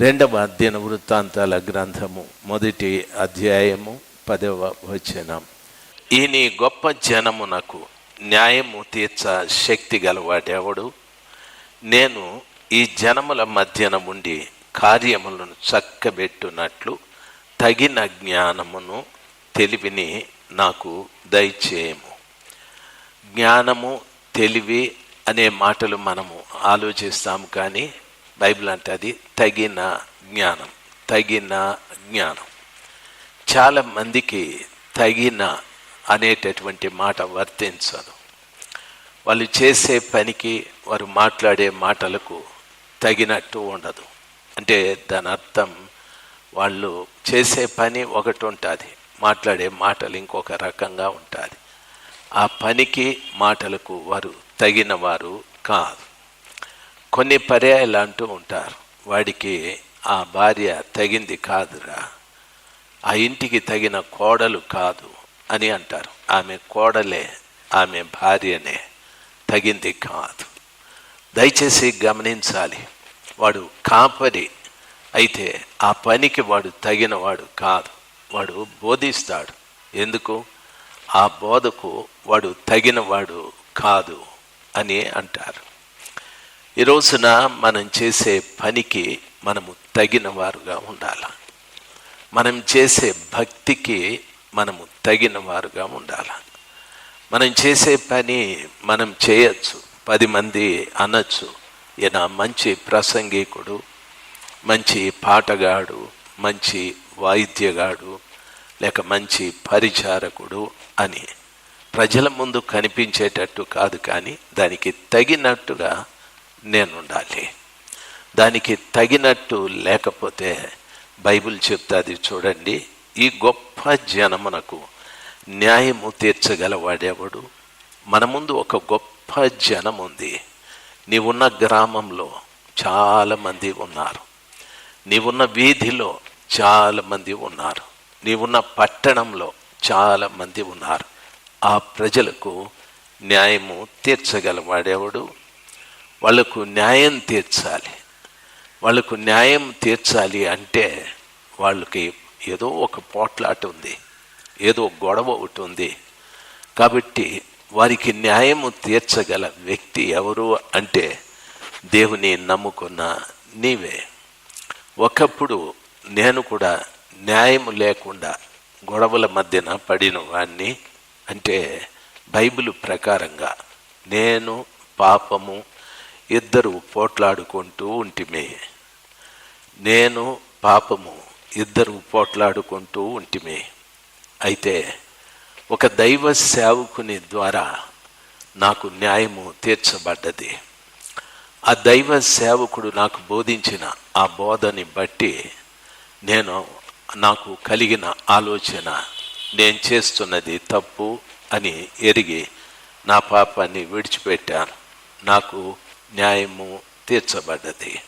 రెండవ అధ్యయన వృత్తాంతాల గ్రంథము మొదటి అధ్యాయము పదవ వచనం. ఈ నీ గొప్ప జనమునకు న్యాయము తీర్చ శక్తి గలవాడెవడు? నేను ఈ జనముల మధ్యన ఉండి కార్యములను చక్కబెట్టునట్లు తగిన జ్ఞానమును తెలివిని నాకు దయచేయము. జ్ఞానము తెలివి అనే మాటలు మనము ఆలోచిస్తాము కానీ బైబిల్ అంటే అది తగిన జ్ఞానం తగిన జ్ఞానం. చాలా మందికి తగిన అనేటటువంటి మాట వర్తించదు. వాళ్ళు చేసే పనికి వారు మాట్లాడే మాటలకు తగినట్టు ఉండదు. అంటే దాని అర్థం వాళ్ళు చేసే పని ఒకటి ఉంటుంది మాట్లాడే మాటలు ఇంకొక రకంగా ఉంటుంది. ఆ పనికి మాటలకు వారు తగిన వారు కాదు. కొన్ని పర్యాయాలు అంటూ ఉంటారు. వాడికి ఆ భార్య తగింది కాదురా. ఆ ఇంటికి తగిన కోడలు కాదు అని అంటారు. ఆమె కోడలే ఆమె భార్యనే తగింది కాదు. దయచేసి గమనించాలి. వాడు కాపరి అయితే ఆ పనికి వాడు తగిన వాడు కాదు. వాడు బోధిస్తాడు. ఎందుకు? ఆ బోధకు వాడు తగినవాడు కాదు అని అంటారు. ఈ రోజున మనం చేసే పనికి మనము తగిన వారుగా ఉండాలి? మనం చేసే భక్తికి మనము తగిన వారుగా ఉండాలి? మనం చేసే పని మనం చేయొచ్చు పది మంది అనొచ్చు. ఈయన మంచి ప్రసంగికుడు మంచి పాటగాడు మంచి వాయిద్యగాడు లేక మంచి పరిచారకుడు అని ప్రజల ముందు కనిపించేటట్టు కాదు కానీ దానికి తగినట్టుగా నేను ఉండాలి దానికి తగినట్టు లేకపోతే బైబిల్ చెప్తాది చూడండి ఈ గొప్ప జనమునకు న్యాయము తీర్చగలవాడేవాడు? మన ముందు ఒక గొప్ప జనం ఉంది నీవున్న గ్రామంలో చాలామంది ఉన్నారు. నీవున్న వీధిలో చాలామంది ఉన్నారు. నీవున్న పట్టణంలో చాలామంది ఉన్నారు. ఆ ప్రజలకు న్యాయము తీర్చగలవాడేవాడు? వాళ్ళకు న్యాయం తీర్చాలి. వాళ్ళకు న్యాయం తీర్చాలి అంటే వాళ్ళకి ఏదో ఒక పోట్లాట ఉంది ఏదో గొడవ ఒకటి ఉంది. కాబట్టి వారికి న్యాయము తీర్చగల వ్యక్తి ఎవరు అంటే దేవుని నమ్ముకున్న నీవే. ఒకప్పుడు నేను కూడా న్యాయము లేకుండా గొడవల మధ్యన పడిన వాణ్ణి అంటే బైబిల్ ప్రకారంగా నేను పాపము ఇద్దరు పోట్లాడుకుంటూ ఉంటిమే. నేను పాపము ఇద్దరు పోట్లాడుకుంటూ ఉంటిమే. అయితే ఒక దైవ సేవకుని ద్వారా నాకు న్యాయము తీర్చబడ్డది. ఆ దైవ సేవకుడు నాకు బోధించిన ఆ బోధని బట్టి నేను నాకు కలిగిన ఆలోచన నేను చేస్తున్నది తప్పు అని ఎరిగి నా పాపాన్ని విడిచిపెట్టాను. నాకు న్యాయము తీర్చబడ్డది.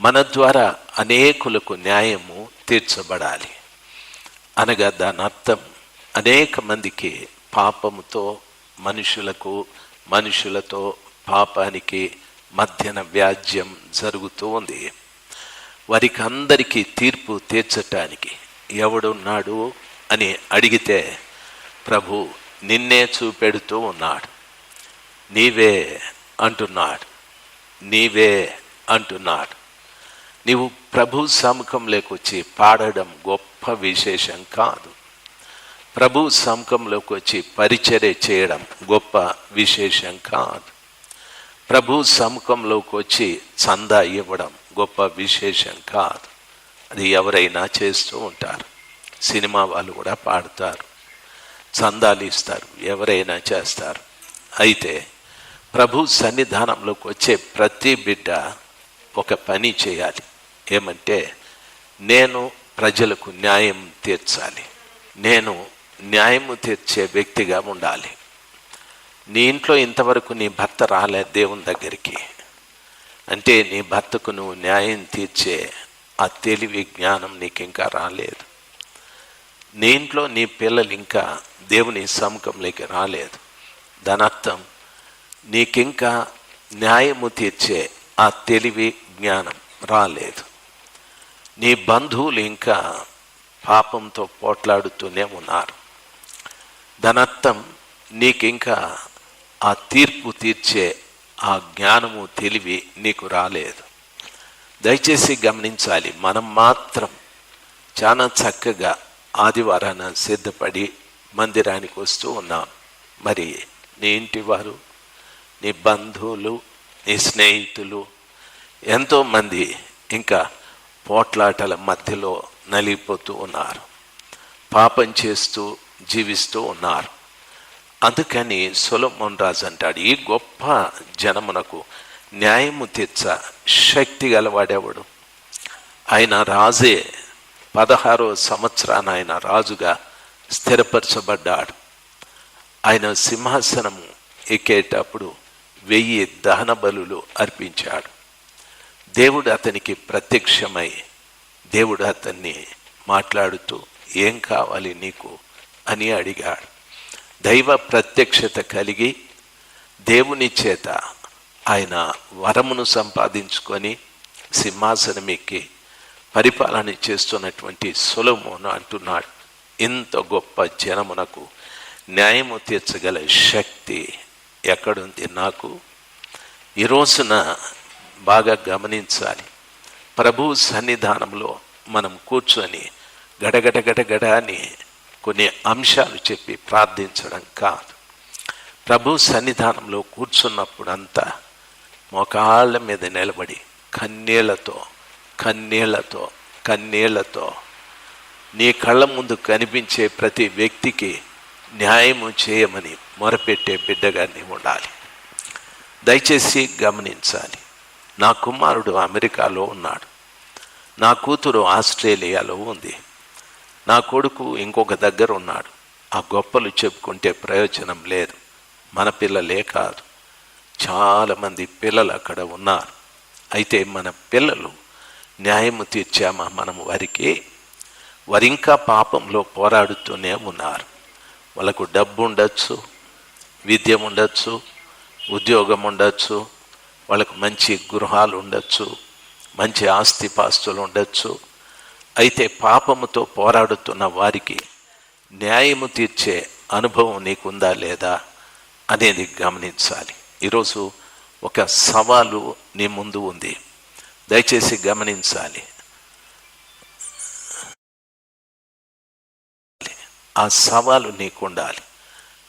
మన ద్వారా అనేకులకు న్యాయము తీర్చబడాలి. అనగా దాని అర్థం అనేక మందికి పాపముతో మనుషులకు మనుషులతో పాపానికి మధ్యన వ్యాజ్యం జరుగుతూ ఉంది. వారికి అందరికీ తీర్పు తీర్చటానికి ఎవడున్నాడు అని అడిగితే ప్రభు నిన్నే చూపెడుతూ ఉన్నాడు. నీవే అంటున్నాడు. నీవే అంటున్నాడు. నీవు ప్రభు సముఖంలోకి వచ్చి పాడడం గొప్ప విశేషం కాదు. ప్రభు సముఖంలోకి వచ్చి పరిచర్య చేయడం గొప్ప విశేషం కాదు. ప్రభు సముఖంలోకి వచ్చి చందా ఇవ్వడం గొప్ప విశేషం కాదు. అది ఎవరైనా చేస్తూ ఉంటారు. సినిమా వాళ్ళు కూడా పాడతారు. చందాలు ఇస్తారు. ఎవరైనా చేస్తారు. అయితే ప్రభు సన్నిధానంలోకి వచ్చే ప్రతి బిడ్డ ఒక పని చేయాలి. ఏమంటే నేను ప్రజలకు న్యాయం తీర్చాలి. నేను న్యాయము తీర్చే వ్యక్తిగా ఉండాలి. నీ ఇంట్లో ఇంతవరకు నీ భర్త రాలే దేవుని దగ్గరికి. అంటే నీ భర్తకు నువ్వు న్యాయం తీర్చే ఆ తెలివి జ్ఞానం నీకు ఇంకా రాలేదు. నీ ఇంట్లో నీ పిల్లలు ఇంకా దేవుని సముఖంలోకి రాలేదు. దాని అర్థం నీకింకా న్యాయము తీర్చే ఆ తెలివి జ్ఞానం రాలేదు. నీ బంధువులు ఇంకా పాపంతో పోట్లాడుతూనే ఉన్నారు. దానర్థం నీకింకా ఆ తీర్పు తీర్చే ఆ జ్ఞానము తెలివి నీకు రాలేదు. దయచేసి గమనించాలి మనం మాత్రం చాలా చక్కగా ఆదివారాన సిద్ధపడి మందిరానికి వస్తూ ఉన్నాం. మరి నీ ఇంటి వారు? నీ బంధువులు నీ స్నేహితులు ఎంతోమంది ఇంకా పోట్లాటల మధ్యలో నలిగిపోతూ ఉన్నారు. పాపం చేస్తూ జీవిస్తూ ఉన్నారు. అందుకని సొలమోన్ రాజు అంటాడు ఈ గొప్ప జనమునకు న్యాయము తీర్చ శక్తి గలవాడేవాడు? ఆయన రాజే. పదహారో సంవత్సరాన ఆయన రాజుగా స్థిరపరచబడ్డాడు. ఆయన సింహాసనము ఎక్కేటప్పుడు వెయ్యి దహన బలులు అర్పించాడు. దేవుడు అతనికి ప్రత్యక్షమై దేవుడు అతన్ని మాట్లాడుతూ ఏం కావాలి నీకు? అని అడిగాడు. దైవ ప్రత్యక్షత కలిగి దేవుని చేత ఆయన వరమును సంపాదించుకొని సింహాసనం ఎక్కి పరిపాలన చేస్తున్నటువంటి సులభమును అంటున్నాడు. ఇంత గొప్ప జనమునకు న్యాయము తీర్చగల శక్తి ఎక్కడుంది నాకు? ఈ రోజున బాగా గమనించాలి. ప్రభు సన్నిధానంలో మనం కూర్చొని గడగడ గడగడ అని కొన్ని అంశాలు చెప్పి ప్రార్థించడం కాదు. ప్రభు సన్నిధానంలో కూర్చున్నప్పుడంతా మోకాళ్ళ మీద నిలబడి కన్నీళ్ళతో కన్నీళ్ళతో కన్నీళ్ళతో నీ కళ్ళ ముందు కనిపించే ప్రతి వ్యక్తికి న్యాయము చేయమని మొరపెట్టే బిడ్డగా నీవు ఉండాలి. దయచేసి గమనించాలి. నా కుమారుడు అమెరికాలో ఉన్నాడు. నా కూతురు ఆస్ట్రేలియాలో ఉంది. నా కొడుకు ఇంకొక దగ్గర ఉన్నాడు. ఆ గొప్పలు చెప్పుకుంటే ప్రయోజనం లేదు. మన పిల్లలే కాదు. చాలామంది పిల్లలు అక్కడ ఉన్నారు. అయితే మన పిల్లలు న్యాయము తీర్చామా మనం వారికి? వారింకా పాపంలో పోరాడుతూనే ఉన్నారు. వాళ్ళకు డబ్బు ఉండొచ్చు విద్య ఉండొచ్చు ఉద్యోగం ఉండొచ్చు వాళ్ళకు మంచి గృహాలు ఉండొచ్చు మంచి ఆస్తిపాస్తులు ఉండొచ్చు. అయితే పాపముతో పోరాడుతున్న వారికి న్యాయము తీర్చే అనుభవం నీకుందా లేదా అనేది గమనించాలి. ఈరోజు ఒక సవాలు నీ ముందు ఉంది. దయచేసి గమనించాలి. ఆ సవాలు నీకు ఉండాలి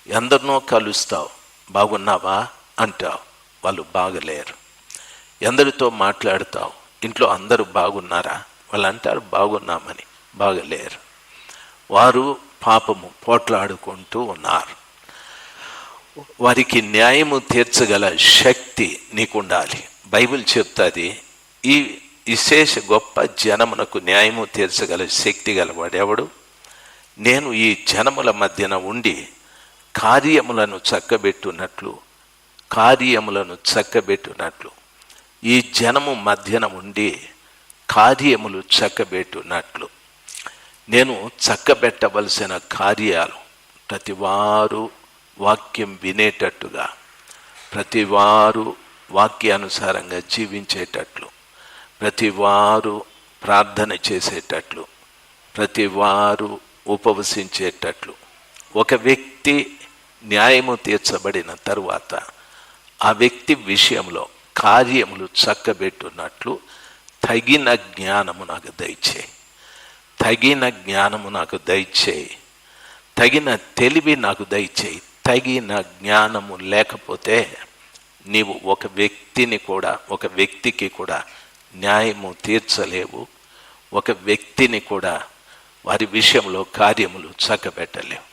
ఎందరినో కలుస్తావు. బాగున్నావా? అంటావు. వాళ్ళు బాగలేరు. ఎందరితో మాట్లాడతావు? ఇంట్లో అందరూ బాగున్నారా? వాళ్ళు అంటారు బాగున్నామని. బాగలేరు. వారు పాపము పోట్లాడుకుంటూ ఉన్నారు. వారికి న్యాయము తీర్చగల శక్తి నీకుండాలి. బైబిల్ చెప్తుంది ఈ విశేష గొప్ప జనమునకు న్యాయము తీర్చగల శక్తి గలవాడెవడు? నేను ఈ జనముల మధ్యన ఉండి కార్యములను చక్కబెట్టున్నట్లు కార్యములను చక్కబెట్టున్నట్లు ఈ జనము మధ్యన ఉండి కార్యములు చక్కబెట్టున్నట్లు నేను చక్కబెట్టవలసిన కార్యాలు ప్రతివారు వాక్యం వినేటట్టుగా ప్రతివారు వాక్యానుసారంగా జీవించేటట్లు ప్రతివారు ప్రార్థన చేసేటట్లు ప్రతివారు ఉపవసించేటట్లు. ఒక వ్యక్తి న్యాయము తీర్చబడిన తరువాత ఆ వ్యక్తి విషయంలో కార్యములు చక్కబెట్టున్నట్లు తగిన జ్ఞానము నాకు దయచే తగిన జ్ఞానము నాకు దయచేయి. తగిన తెలివి నాకు దయచేయి. తగిన జ్ఞానము లేకపోతే నీవు ఒక వ్యక్తిని కూడా ఒక వ్యక్తికి కూడా న్యాయము తీర్చలేవు. ఒక వ్యక్తిని కూడా వారి విషయంలో కార్యములు చక్కబెట్టలేవు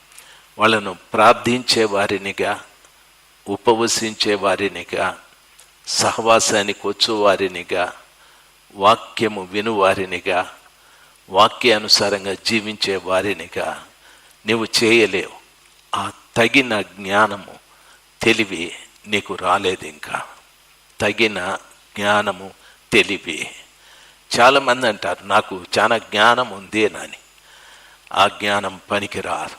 వాళ్ళను ప్రార్థించే వారినిగా ఉపవసించే వారినిగా సహవాసానికి వచ్చేవారినిగా వాక్యము వినువారినిగా వాక్యానుసారంగా జీవించే వారినిగా నీవు చేయలేవు. ఆ తగిన జ్ఞానము తెలివి నీకు రాలేదు ఇంకా. తగిన జ్ఞానము తెలివి. చాలామంది అంటారు నాకు చాలా జ్ఞానం ఉంది అని. ఆ జ్ఞానం పనికిరాదు.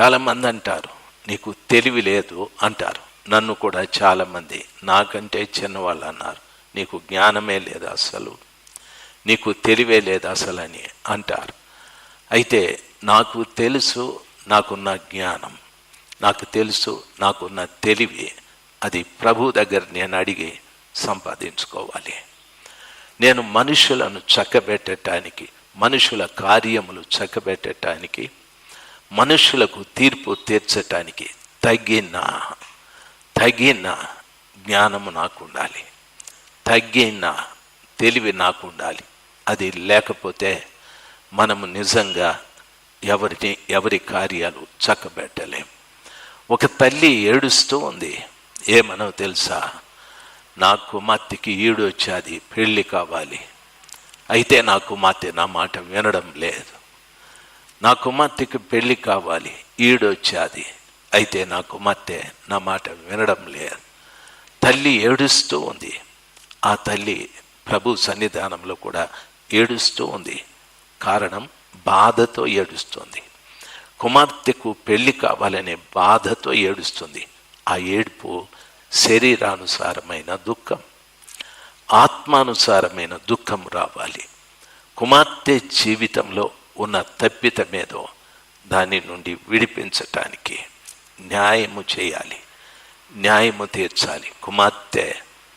చాలామంది అంటారు నీకు తెలివి లేదు అంటారు. నన్ను కూడా చాలామంది నాకంటే చిన్నవాళ్ళు అన్నారు. నీకు జ్ఞానమే లేదు అసలు. నీకు తెలివే లేదు అసలు అని అంటారు. అయితే నాకు తెలుసు నాకున్న జ్ఞానం. నాకు తెలుసు నాకున్న తెలివి. అది ప్రభు దగ్గర నేను అడిగి సంపాదించుకోవాలి. నేను మనుషులను చక్కబెట్టడానికి మనుషుల కార్యములు చక్కబెట్టడానికి మనుషులకు తీర్పు తీర్చటానికి తగిన తగిన జ్ఞానము నాకు ఉండాలి తగ్గిన తెలివి నాకు ఉండాలి అది లేకపోతే మనము నిజంగా ఎవరిని ఎవరి కార్యాలు చక్కబెట్టలేం. ఒక తల్లి ఏడుస్తూ ఉంది. ఏమనో తెలుసా? నా కుమార్తెకి ఈడొచ్చాది పెళ్ళి కావాలి. అయితే నా కుమార్తె నా మాట వినడం లేదు. నా కుమార్తెకి పెళ్ళి కావాలి ఈడొచ్చాది. అయితే నా కుమార్తె నా మాట వినడం లేదు. తల్లి ఏడుస్తూ ఉంది. ఆ తల్లి ప్రభు సన్నిధానంలో కూడా ఏడుస్తూ ఉంది. కారణం బాధతో ఏడుస్తుంది. కుమార్తెకు పెళ్ళి కావాలనే బాధతో ఏడుస్తుంది. ఆ ఏడుపు శరీరానుసారమైన దుఃఖం. ఆత్మానుసారమైన దుఃఖం రావాలి. కుమార్తె జీవితంలో ఉన్న తప్పితమేదో దాని నుండి విడిపించటానికి న్యాయము చేయాలి. న్యాయము తీర్చాలి. కుమార్తె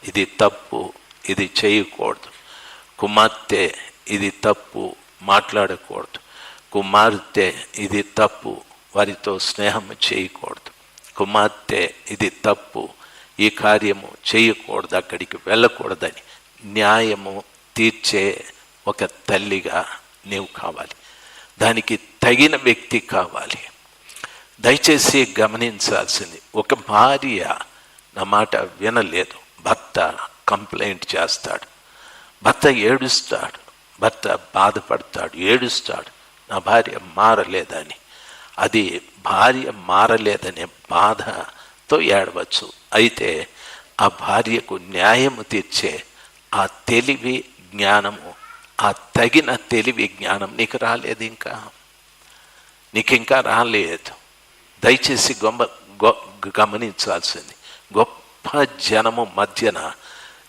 ఇది తప్పు ఇది చేయకూడదు. కుమార్తె ఇది తప్పు మాట్లాడకూడదు. కుమార్తె ఇది తప్పు వారితో స్నేహం చేయకూడదు. కుమార్తె ఇది తప్పు ఈ కార్యము చేయకూడదు అక్కడికి వెళ్ళకూడదని న్యాయము తీర్చే ఒక తల్లిగా నీవు కావాలి. దానికి తగిన వ్యక్తి కావాలి. దయచేసి గమనించాల్సింది ఒక భార్య నా మాట వినలేదు. భర్త కంప్లైంట్ చేస్తాడు. భర్త ఏడుస్తాడు. భర్త బాధపడతాడు ఏడుస్తాడు. నా భార్య మారలేదని. అది భార్య మారలేదనే బాధ బాధతో ఏడవచ్చు. అయితే ఆ భార్యకు న్యాయము తీర్చే ఆ తెలివి జ్ఞానము ఆ తగిన తెలివి జ్ఞానం నీకు రాలేదు ఇంకా. నీకు ఇంకా రాలేదు. దయచేసి గొమ్మ గమనించాల్సింది. గొప్ప జనము మధ్యన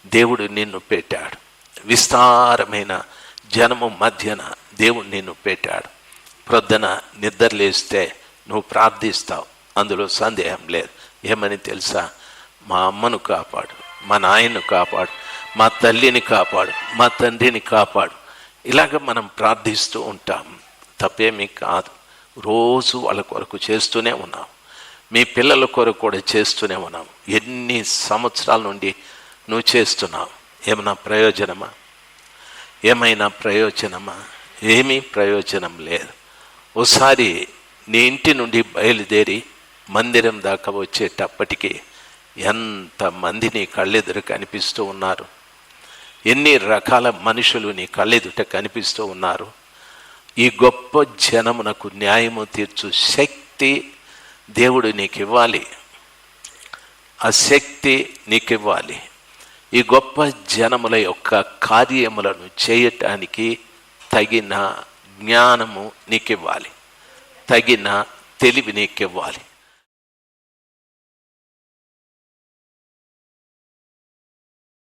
దేవుడు నిన్ను పెట్టాడు. విస్తారమైన జనము మధ్యన దేవుడు నిన్ను పెట్టాడు. ప్రొద్దున నిద్రలేస్తే నువ్వు ప్రార్థిస్తావు. అందులో సందేహం లేదు. ఏమని తెలుసా? మా అమ్మను కాపాడు మా నాయన్ను కాపాడు మా తల్లిని కాపాడు మా తండ్రిని కాపాడు. ఇలాగ మనం ప్రార్థిస్తూ ఉంటాం. తప్పేమీ కాదు. రోజు వాళ్ళ కొరకు చేస్తూనే ఉన్నాం. మీ పిల్లల కొరకు కూడా చేస్తూనే ఉన్నాం. ఎన్ని సంవత్సరాల నుండి నువ్వు చేస్తున్నావు? ఏమైనా ప్రయోజనమా? ఏమైనా ప్రయోజనమా? ఏమీ ప్రయోజనం లేదు. ఒకసారి నీ ఇంటి నుండి బయలుదేరి మందిరం దాకా వచ్చేటప్పటికి ఎంతమంది నీ కళ్ళెదురు కనిపిస్తూ ఉన్నారు? ఎన్ని రకాల మనుషులు నీ కళ్ళెదుట కనిపిస్తూ ఉన్నారు? ఈ గొప్ప జనమునకు న్యాయము తీర్చు శక్తి దేవుడు నీకు ఇవ్వాలి ఆ శక్తి నీకు ఇవ్వాలి ఈ గొప్ప జనముల యొక్క కార్యములను చేయటానికి తగిన జ్ఞానము నీకు ఇవ్వాలి తగిన తెలివి నీకు ఇవ్వాలి